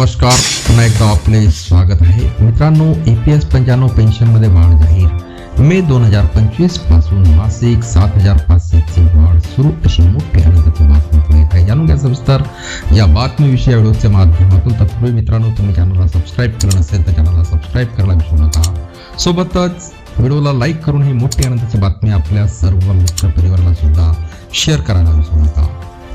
नमस्कार पुन्हा एकदा आपले स्वागत आहे. मित्रांनो ए पी एस पंच्याण्णव पेन्शनमध्ये वाढ जाहीर. मे दोन हजार पंचवीसपासून मासिक सात हजार पाचशेची वाढ सुरू अशी मोठी आनंदाची बातमी पुढे येत आहे. जाणून घ्या सविस्तर या बातमीविषयी व्हिडिओच्या माध्यमातून तत्पूर्वी मित्रांनो तुम्ही चॅनलला सबस्क्राईब केलं नसेल तर चॅनलला सबस्क्राईब करायला विसरू नका. सोबतच व्हिडिओला लाईक करून ही मोठी आनंदाची बातमी आपल्या सर्व मित्र परिवाराला सुद्धा शेअर करायला विसरू नका.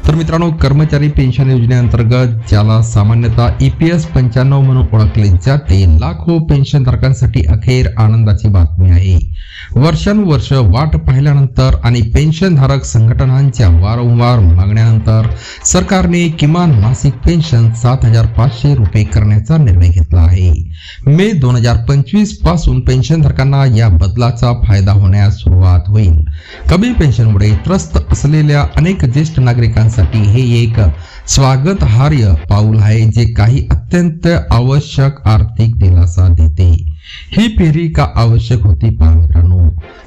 तर मित्रांनो कर्मचारी पेन्शन योजनेअंतर्गत ज्याला सामान्यतः ई पी एस पंच्याण्णव म्हणून ओळखले जाते लाखो पेन्शनधारकांसाठी अखेर आनंदाची बातमी आहे. वर्षानुवर्ष वाट पाहिल्यानंतर आणि पेन्शनधारक संघटनांच्या वारंवार मागण्यानंतर सरकारने किमान मासिक पेन्शन सात हजार पाचशे रुपये करण्याचा निर्णय घेतला आहे. मे दोन हजार पंचवीसपासून पेन्शनधारकांना या बदलाचा फायदा होण्यास सुरुवात होईल. कमी पेन्शनमुळे त्रस्त असलेल्या अनेक ज्येष्ठ नागरिकांसाठी हे एक स्वागतहार्य पाऊल आहे जे काही अत्यंत आवश्यक आर्थिक दिलासा देते. ही फेरी का आवश्यक होती पहा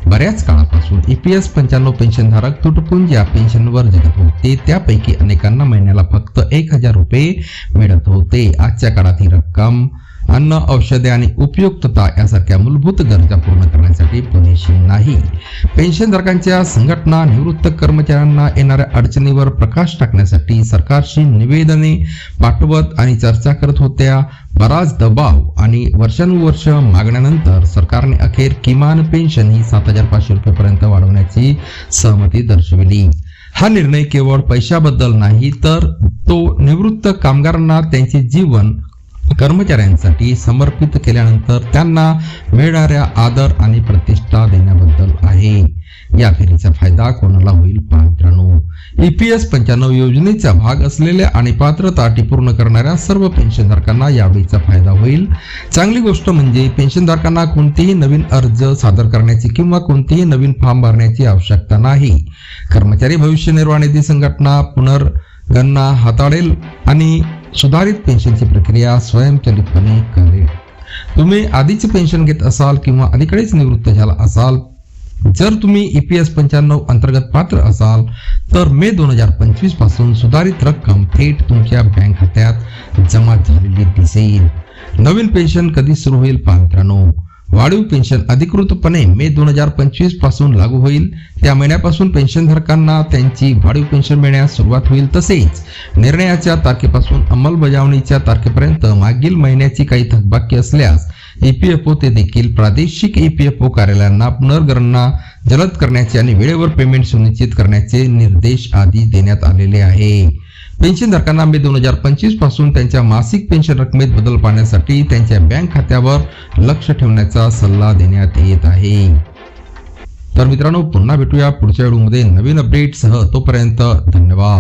बऱ्याच काळापासून ई पी एस पंच्याण्णव पेन्शनधारक तुटपुंज्या पेन्शनवर जगत होते. त्यापैकी अनेकांना महिन्याला फक्त एक हजार रुपये मिळत होते. आजच्या काळात ही रक्कम अन्न औषधे आणि उपयुक्तता यासारख्या मूलभूत गरजा पूर्ण करण्यासाठी पुरेशी नाही. पेन्शनधारकांच्या संघटना निवृत्त कर्मचाऱ्यांना येणाऱ्या अडचणीवर प्रकाश टाकण्यासाठी सरकारशी निवेदने पाठवत आणि चर्चा करत होत्या. बराच दबाव आणि वर्षानुवर्ष मागण्यानंतर सरकारने अखेर किमान पेन्शन ही सात हजार पाचशे रुपयेपर्यंत वाढवण्याची सहमती दर्शविली. हा निर्णय केवळ पैशाबद्दल नाही तर तो निवृत्त कामगारांना त्यांचे जीवन कर्मचाऱ्यांसाठी समर्पित केल्यानंतर त्यांना मिळणाऱ्या आदर आणि प्रतिष्ठा देण्याबद्दल आहे. या फेरीचा फायदा कोणाला होईल पहा मित्रांनो. ईपीएस पंच्याण्णव योजनेचा भाग असलेल्या आणि पात्रता अटी पूर्ण करणाऱ्या सर्व पेन्शनधारकांना यावेळीचा फायदा होईल. चांगली गोष्ट म्हणजे पेन्शनधारकांना कोणतेही नवीन अर्ज सादर करण्याची किंवा कोणतेही नवीन फॉर्म भरण्याची आवश्यकता नाही. कर्मचारी भविष्य निर्वाह निधी संघटना पुनर्गणना हाताळेल आणि सुधारित पेन्शनची प्रक्रिया स्वयंचलितपणे करेल तुम्ही आधीच पेन्शन घेत असाल किंवा अलीकडेच निवृत्त झाला असाल जर तुम्ही ईपीएस पंच्याण्णव अंतर्गत पात्र असाल तर मे दोन हजार पंचवीसपासून सुधारित रक्कम थेट तुमच्या बँक खात्यात जमा झालेली दिसेल. नवीन पेन्शन कधी सुरू होईल पात्रांनो वाढीव पेन्शन अधिकृतपणे मे दोन हजार पंचवीसपासून लागू होईल. त्या महिन्यापासून पेन्शनधारकांना त्यांची वाढीव पेन्शन मिळण्यास सुरुवात होईल तसेच निर्णयाच्या तारखेपासून अंमलबजावणीच्या तारखेपर्यंत मागील महिन्याची काही थकबाकी असल्यास ईपीएफओ ते देखील प्रादेशिक ईपीएफओ कार्यालयांना पुनर्गणना जलद करण्याचे आणि वेळेवर पेमेंट सुनिश्चित करण्याचे निर्देश आधी देण्यात आलेले आहे. पेन्शनधारकांना मे दोन हजार पंचवीसपासून त्यांच्या मासिक पेन्शन रकमेत बदल पाहण्यासाठी त्यांच्या बँक खात्यावर लक्ष ठेवण्याचा सल्ला देण्यात येत आहे. तर मित्रांनो पुन्हा भेटूया पुढच्या व्हिडिओमध्ये. नवीन अपडेटसह तोपर्यंत धन्यवाद.